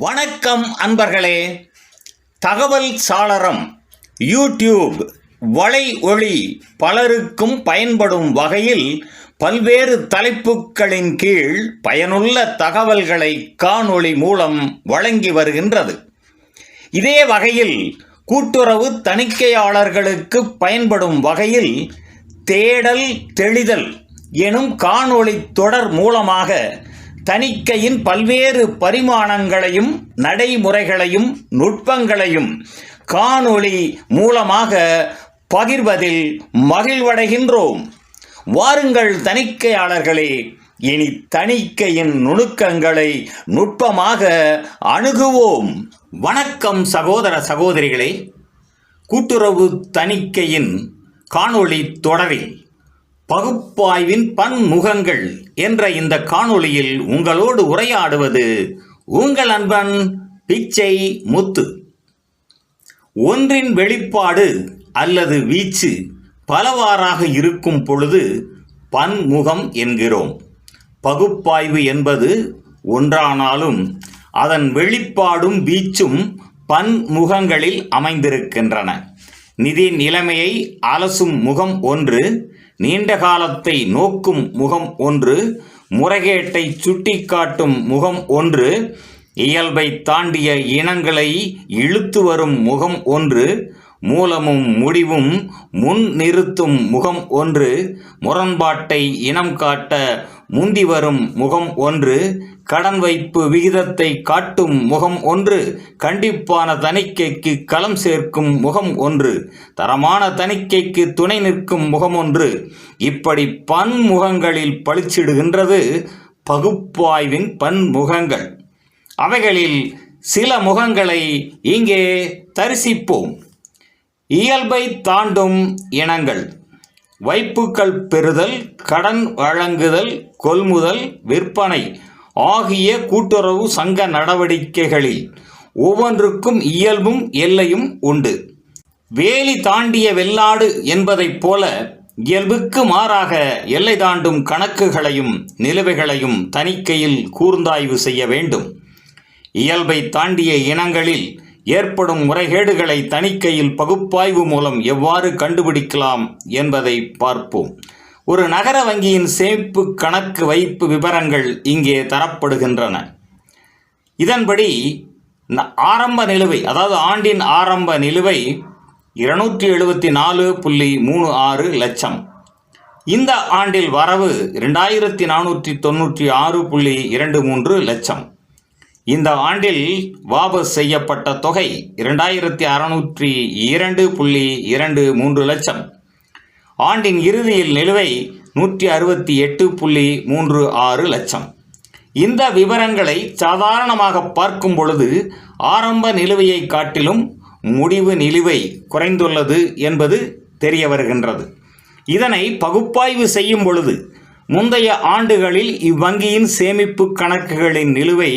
வணக்கம் அன்பர்களே. தகவல் சாளரம் யூடியூப் வலை ஒளி பலருக்கும் பயன்படும் வகையில் பல்வேறு தலைப்புகளின் கீழ் பயனுள்ள தகவல்களை காணொளி மூலம் வழங்கி வருகின்றது. இதே வகையில் கூட்டுறவு தணிக்கையாளர்களுக்கு பயன்படும் வகையில் தேடல் தெளிதல் எனும் காணொளி தொடர் மூலமாக தணிக்கையின் பல்வேறு பரிமாணங்களையும் நடைமுறைகளையும் நுட்பங்களையும் காணொளி மூலமாக பகிர்வதில் மகிழ்வடைகின்றோம். வாருங்கள் தணிக்கையாளர்களே இனி தணிக்கையின் நுணுக்கங்களை நுட்பமாக அணுகுவோம். வணக்கம் சகோதர சகோதரிகளே கூட்டுறவு தணிக்கையின் காணொளி தொடரில். பகுப்பாய்வின் பன்முகங்கள் என்ற இந்த காணொளியில் உங்களோடு உரையாடுவது உங்கள் அன்பன் பிச்சை முத்து. ஒன்றின் வெளிப்பாடு அல்லது வீச்சு பலவாறாக இருக்கும் பொழுது பன்முகம் என்கிறோம். பகுப்பாய்வு என்பது ஒன்றானாலும் அதன் வெளிப்பாடும் வீச்சும் பன்முகங்களில் அமைந்திருக்கின்றன. நிதி நிலைமையை அலசும் முகம் ஒன்று நீண்ட காலத்தை நோக்கும் முகம் ஒன்று முறைகேட்டை சுட்டிக்காட்டும் முகம் ஒன்று இயல்பை தாண்டிய இனங்களை இழுத்து வரும் முகம் ஒன்று மூலமும் முடிவும் முன் நிறுத்தும் முகம் ஒன்று முரண்பாட்டை இனம் காட்ட முந்தி வரும் முகம் ஒன்று கடன் வைப்பு விகிதத்தை காட்டும் முகம் ஒன்று கண்டிப்பான தணிக்கைக்கு களம் சேர்க்கும் முகம் ஒன்று தரமான தணிக்கைக்கு துணை நிற்கும் முகம் ஒன்று. இப்படி பன்முகங்களில் பளிச்சிடுகின்றது பகுப்பாய்வின் பன்முகங்கள் அவைகளில் சில முகங்களை இங்கே தரிசிப்போம். இயல்பை தாண்டும் இனங்கள். வைப்புக்கள் பெறுதல் கடன் வழங்குதல் கொள்முதல் விற்பனை ஆகிய கூட்டுறவு சங்க நடவடிக்கைகளில் ஒவ்வொன்றுக்கும் இயல்பும் எல்லையும் உண்டு. வேலி தாண்டிய வெள்ளாடு என்பதைப் போல இயல்புக்கு மாறாக எல்லை தாண்டும் கணக்குகளையும் நிலுவைகளையும் தணிக்கையில் கூர்ந்தாய்வு செய்ய வேண்டும். இயல்பை தாண்டிய இனங்களில் ஏற்படும் முறைகேடுகளை தணிக்கையில் பகுப்பாய்வு மூலம் எவ்வாறு கண்டுபிடிக்கலாம் என்பதை பார்ப்போம். ஒரு நகர வங்கியின் சேமிப்பு கணக்கு வைப்பு விவரங்கள் இங்கே தரப்படுகின்றன. இதன்படி ந- ஆரம்ப நிலுவை அதாவது ஆண்டின் ஆரம்ப நிலுவை இருநூற்றி எழுபத்தி நாலு புள்ளி மூணு ஆறு லட்சம். இந்த ஆண்டில் வரவு இரண்டாயிரத்தி நானூற்றி தொண்ணூற்றி ஆறு புள்ளி இரண்டு மூன்று லட்சம். இந்த ஆண்டில் வாபஸ் செய்யப்பட்ட தொகை இரண்டாயிரத்தி அறுநூற்றி இரண்டு புள்ளி இரண்டு மூன்று லட்சம். ஆண்டின் இறுதியில் நிலுவை நூற்றி அறுபத்தி எட்டு புள்ளி மூன்று ஆறு லட்சம். இந்த விவரங்களை சாதாரணமாக பார்க்கும் பொழுது ஆரம்ப நிலுவையை காட்டிலும் முடிவு நிலுவை குறைந்துள்ளது என்பது தெரிய வருகின்றது. இதனை பகுப்பாய்வு செய்யும் பொழுது முந்தைய ஆண்டுகளில் இவ்வங்கியின் சேமிப்பு கணக்குகளின் நிலுவை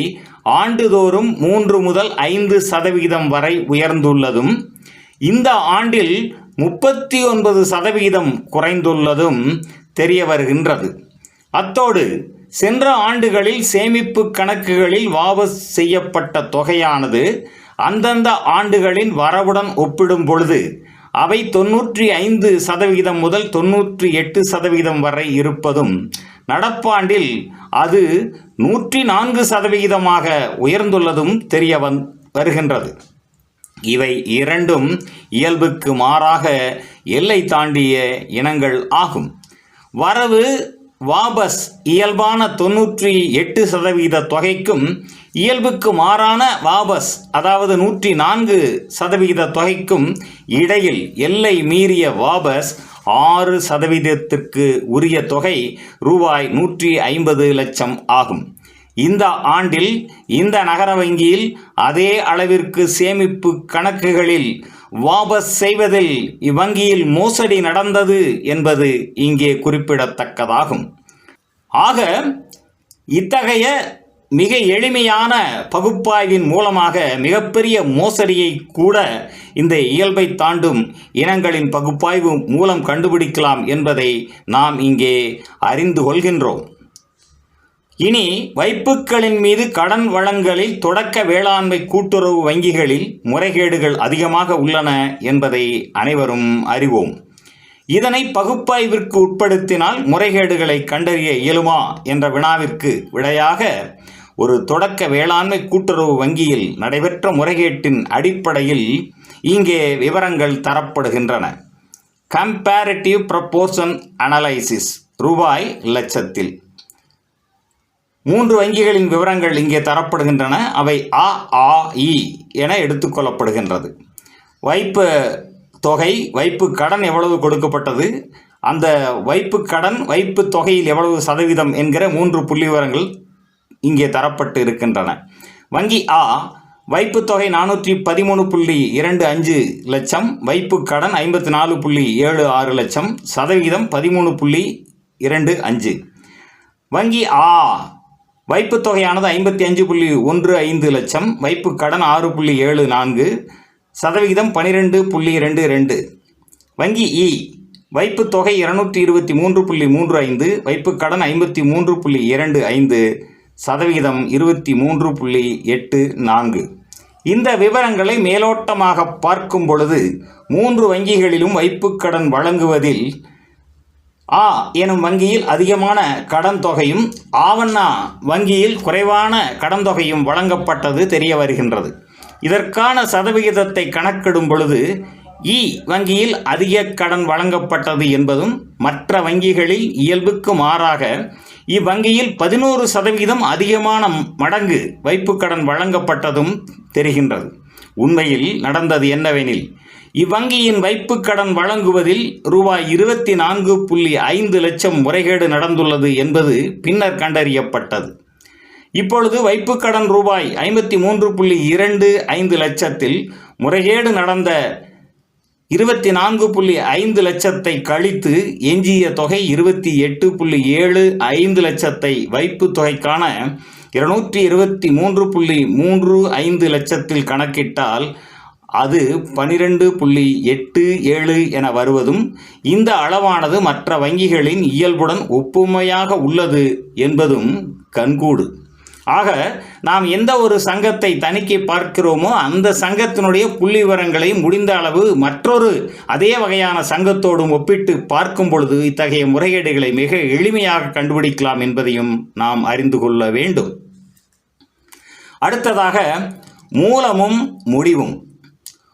ஆண்டுதோறும் மூன்று முதல் ஐந்து சதவிகிதம் வரை உயர்ந்துள்ளதும் இந்த ஆண்டில் முப்பத்தி ஒன்பது சதவிகிதம் குறைந்துள்ளதும் தெரிய வருகின்றது. அத்தோடு சென்ற ஆண்டுகளில் சேமிப்பு கணக்குகளில் வாபஸ் செய்யப்பட்ட தொகையானது அந்தந்த ஆண்டுகளின் வரவுடன் ஒப்பிடும் பொழுது அவை தொன்னூற்றி ஐந்து சதவிகிதம் முதல் தொன்னூற்றி எட்டு சதவிகிதம் வரை இருப்பதும் நடப்பாண்டில் அது நூற்றி நான்கு சதவிகிதமாக உயர்ந்துள்ளதும் தெரிய வந் வருகின்றது. இவை இரண்டும் இயல்புக்கு மாறாக எல்லை தாண்டிய இனங்கள் ஆகும். வரவு வாபஸ் இயல்பான தொன்னூற்றி எட்டு சதவீத தொகைக்கும் இயல்புக்கு மாறான வாபஸ் அதாவது நூற்றி நான்கு சதவிகித தொகைக்கும் இடையில் எல்லை மீறிய வாபஸ் ஆறு சதவீதத்திற்கு உரிய தொகை ரூபாய் நூற்றி ஐம்பது லட்சம் ஆகும். இந்த ஆண்டில் இந்த நகர வங்கியில் அதே அளவிற்கு சேமிப்பு கணக்குகளில் வாபஸ் செய்வதில் இவ்வங்கியில் மோசடி நடந்தது என்பது இங்கே குறிப்பிடத்தக்கதாகும். ஆக இத்தகைய மிக எளிமையான பகுப்பாய்வின் மூலமாக மிகப்பெரிய மோசடியை கூட இந்த இயல்பை தாண்டும் இனங்களின் பகுப்பாய்வு மூலம் கண்டுபிடிக்கலாம் என்பதை நாம் இங்கே அறிந்து கொள்கின்றோம். இனி வைப்புக்களின் மீது கடன் வழங்கலில் தொடக்க வேளாண்மை கூட்டுறவு வங்கிகளில் முறைகேடுகள் அதிகமாக உள்ளன என்பதை அனைவரும் அறிவோம். இதனை பகுப்பாய்விற்கு உட்படுத்தினால் முறைகேடுகளை கண்டறிய இயலுமா என்ற வினாவிற்கு விடையாக ஒரு தொடக்க வேளாண்மை கூட்டுறவு வங்கியில் நடைபெற்ற முறைகேட்டின் அடிப்படையில் இங்கே விவரங்கள் தரப்படுகின்றன. கம்பேரிட்டிவ் ப்ரப்போர்ஷன் அனலைசிஸ் ரூபாய் லட்சத்தில். மூன்று வங்கிகளின் விவரங்கள் இங்கே தரப்படுகின்றன. அவை அ ஆ இ என எடுத்துக்கொள்ளப்படுகின்றது. வைப்பு தொகை வைப்பு கடன் எவ்வளவு கொடுக்கப்பட்டது? அந்த வைப்பு கடன் வைப்பு தொகையில் எவ்வளவு சதவீதம் என்கிற மூன்று புள்ளி விவரங்கள் இங்கே தரப்பட்டு இருக்கின்றன. வங்கி ஆ வைப்பு தொகை நானூற்றி பதிமூணு புள்ளி இரண்டு அஞ்சு லட்சம் வைப்பு கடன் ஐம்பத்தி நாலு புள்ளி ஏழு ஆறு லட்சம் சதவிகிதம் பதிமூணு புள்ளி இரண்டு அஞ்சு. வங்கி ஆ வைப்பு தொகையானது ஐம்பத்தி அஞ்சு புள்ளி ஒன்று ஐந்து லட்சம் வைப்பு கடன் ஆறு புள்ளி ஏழு நான்கு சதவிகிதம் பனிரெண்டு புள்ளி ரெண்டு ரெண்டு. வங்கி இ வைப்பு தொகை இருநூற்றி இருபத்தி மூன்று புள்ளி மூன்று ஐந்து வைப்பு கடன் ஐம்பத்தி மூன்று புள்ளி இரண்டு ஐந்து சதவிகிதம் இருபத்தி மூன்று புள்ளி எட்டு நான்கு. இந்த விவரங்களை மேலோட்டமாக பார்க்கும் பொழுது மூன்று வங்கிகளிலும் வைப்புக் கடன் வழங்குவதில் ஆ எனும் வங்கியில் அதிகமான கடன் தொகையும் ஆவண்ணா வங்கியில் குறைவான கடன் தொகையும் வழங்கப்பட்டது தெரிய வருகின்றது. இதற்கான சதவிகிதத்தை கணக்கிடும் பொழுது இ வங்கியில் அதிக கடன் வழங்கப்பட்டது என்பதும் மற்ற வங்கிகளில் இயல்புக்கு மாறாக இவ்வங்கியில் பதினோரு சதவிகிதம் அதிகமான மடங்கு வைப்புக் கடன் வழங்கப்பட்டதும் தெரிகின்றது. உண்மையில் நடந்தது என்னவெனில் இவ்வங்கியின் வைப்புக் கடன் வழங்குவதில் ரூபாய் இருபத்தி நான்கு புள்ளி ஐந்து லட்சம் முறைகேடு நடந்துள்ளது என்பது பின்னர் கண்டறியப்பட்டது. இப்பொழுது வைப்புக்கடன் ரூபாய் ஐம்பத்தி மூன்று புள்ளி இரண்டு ஐந்து லட்சத்தில் முறைகேடு நடந்த இருபத்தி நான்கு புள்ளி ஐந்து லட்சத்தை கழித்து எஞ்சிய தொகை இருபத்தி எட்டு புள்ளி ஏழு ஐந்து லட்சத்தை வைப்பு தொகைக்கான இருநூற்றி இருபத்தி மூன்று புள்ளி மூன்று ஐந்து லட்சத்தில் கணக்கிட்டால் அது பனிரெண்டு புள்ளி எட்டு ஏழு என வருவதும் இந்த அளவானது மற்ற வங்கிகளின் இயல்புடன் ஒப்புமையாக உள்ளது என்பதும் கண்கூடு. ஆக நாம் எந்த ஒரு சங்கத்தை தணிக்கை பார்க்கிறோமோ அந்த சங்கத்தினுடைய புள்ளி விவரங்களை முடிந்த அளவு மற்றொரு அதே வகையான சங்கத்தோடும் ஒப்பிட்டு பார்க்கும் பொழுது இத்தகைய முறைகேடுகளை மிக எளிமையாக கண்டுபிடிக்கலாம் என்பதையும் நாம் அறிந்து கொள்ள வேண்டும். அடுத்ததாக மூலமும் முடிவும்.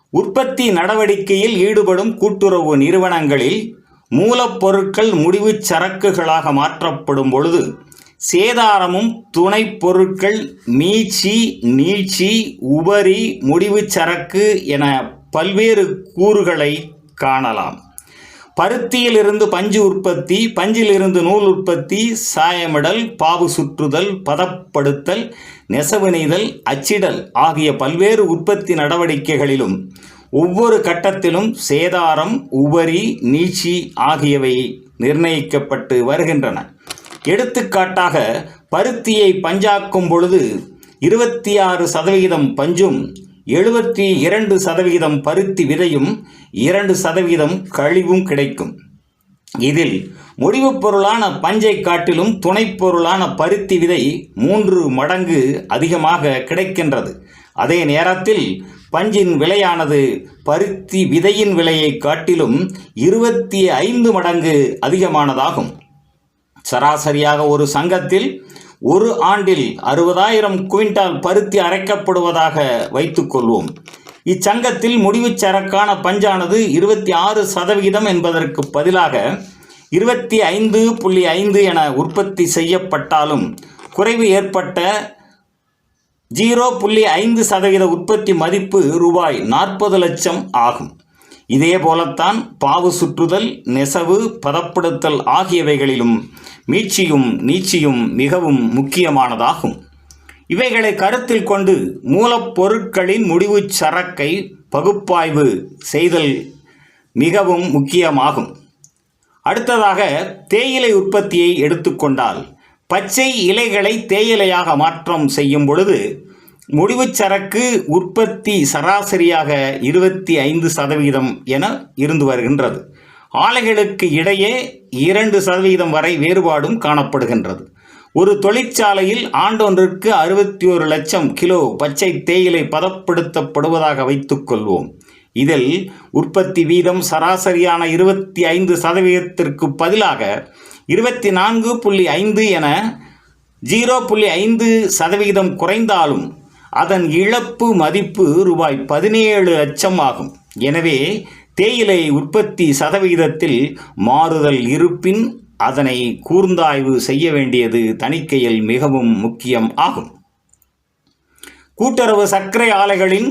உற்பத்தி நடவடிக்கையில் ஈடுபடும் கூட்டுறவு நிறுவனங்களில் மூலப்பொருட்கள் முடிவுச் சரக்குகளாக மாற்றப்படும் பொழுது சேதாரமும் துணைப் பொருட்கள் மீட்சி நீட்சி உபரி முடிவுச் சரக்கு என பல்வேறு கூறுகளை காணலாம். பருத்தியிலிருந்து பஞ்சு உற்பத்தி பஞ்சிலிருந்து நூல் உற்பத்தி சாயமிடல் பாவு சுற்றுதல் பதப்படுத்தல் நெசவு நெய்தல் அச்சிடல் ஆகிய பல்வேறு உற்பத்தி நடவடிக்கைகளிலும் ஒவ்வொரு கட்டத்திலும் சேதாரம் உபரி நீட்சி ஆகியவை நிர்ணயிக்கப்பட்டு வருகின்றன. எடுத்துக்காட்டாக பருத்தியை பஞ்சாக்கும் பொழுது இருபத்தி ஆறு சதவிகிதம் பஞ்சும் எழுபத்தி இரண்டு சதவிகிதம் பருத்தி விதையும் இரண்டு சதவிகிதம் கழிவும் கிடைக்கும். இதில் முடிவுப் பொருளான பஞ்சை காட்டிலும் துணைப் பொருளான பருத்தி விதை மூன்று மடங்கு அதிகமாக கிடைக்கின்றது. அதே நேரத்தில் பஞ்சின் விலையானது பருத்தி விதையின் விலையை காட்டிலும் இருபத்தி ஐந்து மடங்கு அதிகமானதாகும். சராசரியாக ஒரு சங்கத்தில் ஒரு ஆண்டில் அறுபதாயிரம் குவிண்டால் பருத்தி அரைக்கப்படுவதாக வைத்துக்கொள்வோம் இச்சங்கத்தில் முடிவுச் சரக்கான பஞ்சானது இருபத்தி ஆறு சதவிகிதம் என்பதற்கு பதிலாக இருபத்தி ஐந்து புள்ளி ஐந்து என உற்பத்தி செய்யப்பட்டாலும் குறைவு ஏற்பட்ட ஜீரோ புள்ளி ஐந்து சதவீத உற்பத்தி மதிப்பு ரூபாய் நாற்பது லட்சம் ஆகும். இதே போலத்தான் பாவு சுற்றுதல் நெசவு பதப்படுத்தல் ஆகியவைகளிலும் மீட்சியும் நீச்சியும் மிகவும் முக்கியமானதாகும். இவைகளை கருத்தில் கொண்டு மூலப்பொருட்களின் முடிவுச் சரக்கை பகுப்பாய்வு செய்தல் மிகவும் முக்கியமாகும். அடுத்ததாக தேயிலை உற்பத்தியை எடுத்துக்கொண்டால் பச்சை இலைகளை தேயிலையாக மாற்றம் செய்யும் பொழுது முடிவுச் சரக்கு உற்பத்தி சராசரியாக இருபத்தி ஐந்து சதவீதம் என இருந்து வருகின்றது. ஆலைகளுக்கு இடையே இரண்டு சதவீதம் வரை வேறுபாடும் காணப்படுகின்றது. ஒரு தொழிற்சாலையில் ஆண்டொன்றிற்கு அறுபத்தி ஒரு லட்சம் கிலோ பச்சை தேயிலை பதப்படுத்தப்படுவதாக வைத்துக்கொள்வோம் இதில் உற்பத்தி வீதம் சராசரியான இருபத்தி ஐந்து சதவீதத்திற்கு பதிலாக இருபத்தி நான்கு புள்ளி ஐந்து என ஜீரோ புள்ளி ஐந்து சதவிகிதம் குறைந்தாலும் அதன் இழப்பு மதிப்பு ரூபாய் பதினேழு லட்சம் ஆகும் எனவே தேயிலை உற்பத்தி சதவிகிதத்தில் மாறுதல் இருப்பின் அதனை கூர்ந்தாய்வு செய்ய வேண்டியது தணிக்கையில் மிகவும் முக்கியம் ஆகும். கூட்டுறவு சர்க்கரை ஆலைகளின்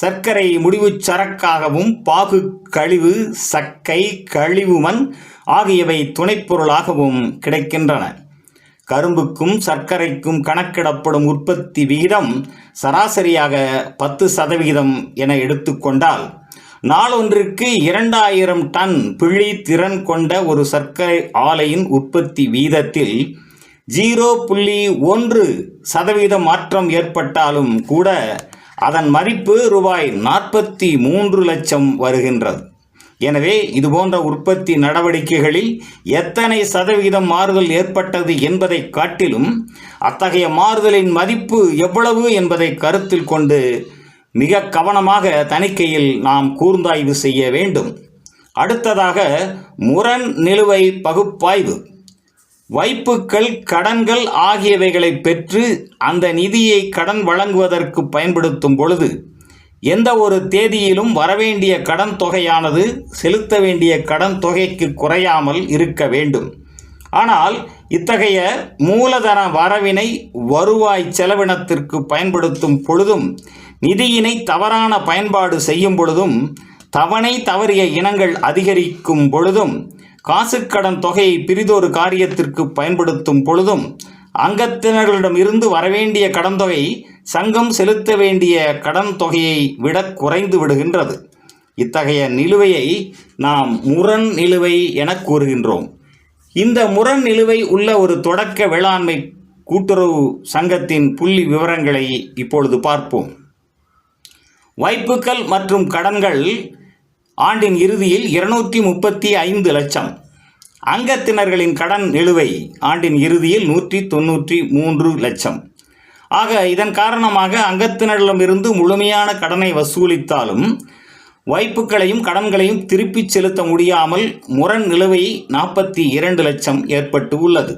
சர்க்கரை முடிவுச் சரக்காகவும் பாகு கழிவு சக்கை கழிவுமண் ஆகியவை துணைப்பொருளாகவும் கிடைக்கின்றன. கரும்புக்கும் சர்க்கரைக்கும் கணக்கிடப்படும் உற்பத்தி விகிதம் சராசரியாக பத்து சதவிகிதம் என எடுத்துக்கொண்டால் நாளொன்றிற்கு இரண்டாயிரம் டன் பிழி திறன் கொண்ட ஒரு சர்க்கரை ஆலையின் உற்பத்தி வீதத்தில் ஜீரோ புள்ளி ஒன்று சதவீத மாற்றம் ஏற்பட்டாலும் கூட அதன் மதிப்பு ரூபாய் நாற்பத்தி மூன்று லட்சம் வருகின்றது. எனவே இதுபோன்ற உற்பத்தி நடவடிக்கைகளில் எத்தனை சதவிகிதம் மாறுதல் ஏற்பட்டது என்பதை காட்டிலும் அத்தகைய மாறுதலின் மதிப்பு எவ்வளவு என்பதை கருத்தில் கொண்டு மிக கவனமாக தணிக்கையில் நாம் கூர்ந்தாய்வு செய்ய வேண்டும். அடுத்ததாக முரண் நிலுவை பகுப்பாய்வு. வைப்புக்கள் கடன்கள் ஆகியவைகளை பெற்று அந்த நிதியை கடன் வழங்குவதற்கு பயன்படுத்தும் பொழுது எந்த ஒரு தேதியிலும் வரவேண்டிய கடன் தொகையானது செலுத்த வேண்டிய கடன் தொகைக்கு குறையாமல் இருக்க வேண்டும். ஆனால் இத்தகைய மூலதன வரவினை வருவாய் செலவினத்திற்கு பயன்படுத்தும் பொழுதும் நிதியினை தவறான பயன்பாடு செய்யும் பொழுதும் தவணை தவறிய இனங்கள் அதிகரிக்கும் பொழுதும் காசுக்கடன் தொகையை பிரிதொரு காரியத்திற்கு பயன்படுத்தும் பொழுதும் அங்கத்தினர்களிடம் இருந்து வரவேண்டிய கடன் தொகை சங்கம் செலுத்த வேண்டிய கடன் தொகையை விட குறைந்து விடுகின்றது. இத்தகைய நிலுவையை நாம் முரண் நிலுவை என கூறுகின்றோம். இந்த முரண் நிலுவை உள்ள ஒரு தொடக்க வேளாண்மை கூட்டுறவு சங்கத்தின் புள்ளி விவரங்களை இப்பொழுது பார்ப்போம். வைப்புக்கள் மற்றும் கடன்கள் ஆண்டின் இறுதியில் இருநூற்றி முப்பத்தி ஐந்து லட்சம். அங்கத்தினர்களின் கடன் நிலுவை ஆண்டின் இறுதியில் நூற்றி தொண்ணூற்றி மூன்று லட்சம். ஆக இதன் காரணமாக அங்கத்தினரிடமிருந்து முழுமையான கடனை வசூலித்தாலும் வைப்புகளையும் கடன்களையும் திருப்பிச் செலுத்த முடியாமல் முரண் நிலுவை நாற்பத்தி இரண்டு லட்சம் ஏற்பட்டு உள்ளது.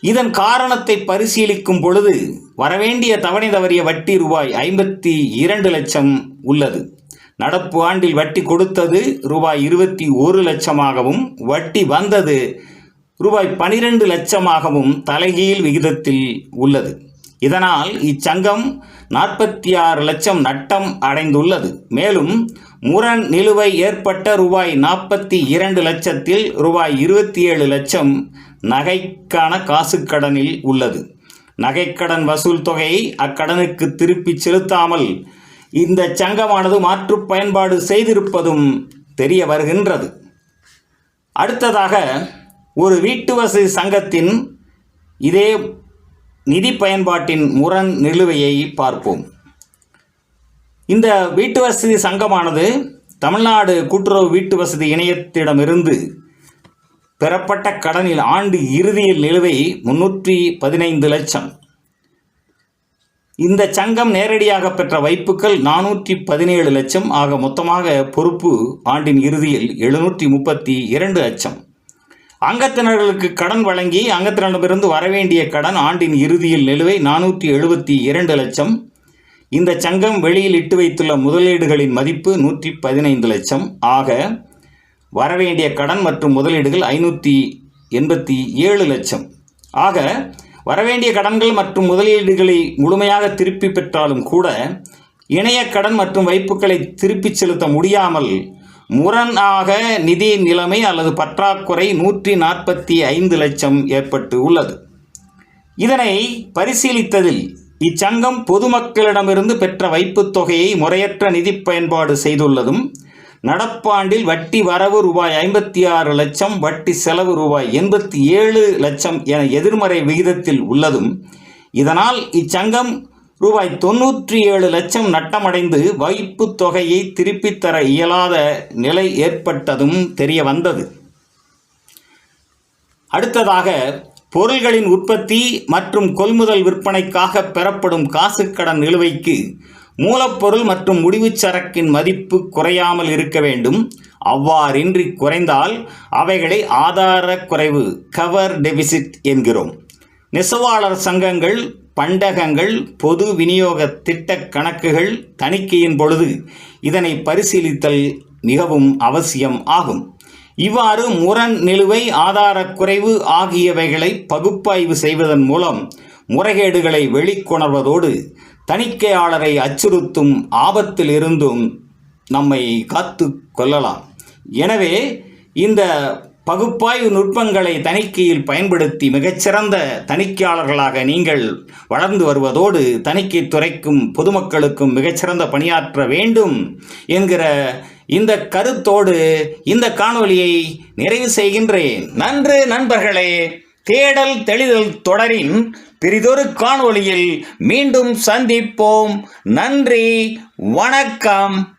இதன் காரணத்தை பரிசீலிக்கும் பொழுது வரவேண்டிய தவணை தவறிய வட்டி ரூபாய் ஐம்பத்தி இரண்டு லட்சம் உள்ளது. நடப்பு ஆண்டில் வட்டி கொடுத்தது ரூபாய் இருபத்தி ஒரு லட்சமாகவும் வட்டி வந்தது ரூபாய் பனிரெண்டு லட்சமாகவும் தலைகீழ் விகிதத்தில் உள்ளது. இதனால் இச்சங்கம் நாற்பத்தி ஆறு லட்சம் நட்டம் அடைந்துள்ளது. மேலும் முரண் நிலுவை ஏற்பட்ட ரூபாய் நாற்பத்தி இரண்டு லட்சத்தில் ரூபாய் இருபத்தி ஏழு லட்சம் நகைக்கான காசுக்கடனில் உள்ளது. நகைக்கடன் வசூல் தொகையை அக்கடனுக்கு திருப்பிச் செலுத்தாமல் இந்த சங்கமானது மாற்றுப் பயன்பாடு செய்திருப்பதும் தெரிய வருகின்றது. அடுத்ததாக ஒரு வீட்டு வசதி சங்கத்தின் இதே நிதி பயன்பாட்டின் முரண் நிலுவையை பார்ப்போம். இந்த வீட்டு வசதி சங்கமானது தமிழ்நாடு கூட்டுறவு வீட்டு வசதி இணையத்திடமிருந்து பெறப்பட்ட கடனில் ஆண்டு இறுதியில் நிலுவை முன்னூற்றி பதினைந்து லட்சம். இந்த சங்கம் நேரடியாக பெற்ற வைப்புகள் நானூற்றி பதினேழு லட்சம். ஆக மொத்தமாக பொறுப்பு ஆண்டின் இறுதியில் எழுநூற்றி முப்பத்தி இரண்டு லட்சம். அங்கத்தினர்களுக்கு கடன் வழங்கி அங்கத்தினரிடமிருந்து வரவேண்டிய கடன் ஆண்டின் இறுதியில் நிலுவை நானூற்றி எழுபத்தி இரண்டு லட்சம். இந்த சங்கம் வெளியில் இட்டு வைத்துள்ள முதலீடுகளின் மதிப்பு நூற்றி பதினைந்து லட்சம். ஆக வரவேண்டிய கடன் மற்றும் முதலீடுகள் ஐநூற்றி எண்பத்தி ஏழு லட்சம். ஆக வரவேண்டிய கடன்கள் மற்றும் முதலீடுகளை முழுமையாக திருப்பி பெற்றாலும் கூட இணைய கடன் மற்றும் வைப்புகளை திருப்பிச் செலுத்த முடியாமல் முரணாக நிதி நிலைமை அல்லது பற்றாக்குறை நூற்றி நாற்பத்தி ஐந்து லட்சம் ஏற்பட்டு உள்ளது. இதனை பரிசீலித்ததில் இச்சங்கம் பொதுமக்களிடமிருந்து பெற்ற வைப்புத் தொகையை முறையற்ற நிதி பயன்பாடு செய்துள்ளதும் நடப்பாண்டில் வட்டி வரவு ரூபாய் ஐம்பத்தி ஆறு லட்சம் வட்டி செலவு ரூபாய் எண்பத்தி ஏழு லட்சம் என எதிர்மறை விகிதத்தில் உள்ளதும் இதனால் இச்சங்கம் ரூபாய் தொன்னூற்றி ஏழு லட்சம் நட்டமடைந்து வைப்பு தொகையை திருப்பித் தர இயலாத நிலை ஏற்பட்டதும் தெரிய வந்தது. அடுத்ததாக பொருள்களின் உற்பத்தி மற்றும் கொள்முதல் விற்பனைக்காக பெறப்படும் காசுக்கடன் நிலுவைக்கு மூலப்பொருள் மற்றும் முடிவுச் சரக்கின் மதிப்பு குறையாமல் இருக்க வேண்டும். அவ்வாறின்றி குறைந்தால் அவைகளை ஆதார குறைவு கவர் டெபிசிட் என்கிறோம். நெசவாளர் சங்கங்கள் பண்டகங்கள் பொது விநியோக திட்ட கணக்குகள் தணிக்கையின் பொழுது இதனை பரிசீலித்தல் மிகவும் அவசியம் ஆகும். இவ்வாறு முரண் நிலுவை ஆதார குறைவு ஆகியவைகளை பகுப்பாய்வு செய்வதன் மூலம் முறைகேடுகளை வெளிக்கொணர்வதோடு தணிக்கையாளரை அச்சுறுத்தும் ஆபத்தில் இருந்தும் நம்மை காத்து கொள்ளலாம். எனவே இந்த பகுப்பாய்வு நுட்பங்களை தணிக்கையில் பயன்படுத்தி மிகச்சிறந்த தணிக்கையாளர்களாக நீங்கள் வளர்ந்து வருவதோடு தணிக்கை துறைக்கும் பொதுமக்களுக்கும் மிகச்சிறந்த பணியாற்ற வேண்டும் என்கிற இந்த கருத்தோடு இந்த காணொலியை நிறைவு செய்கின்றேன். நன்று நண்பர்களே. தேடல் தெளிதல் தொடரின் பிரிதொரு காணொளியில் மீண்டும் சந்திப்போம். நன்றி. வணக்கம்.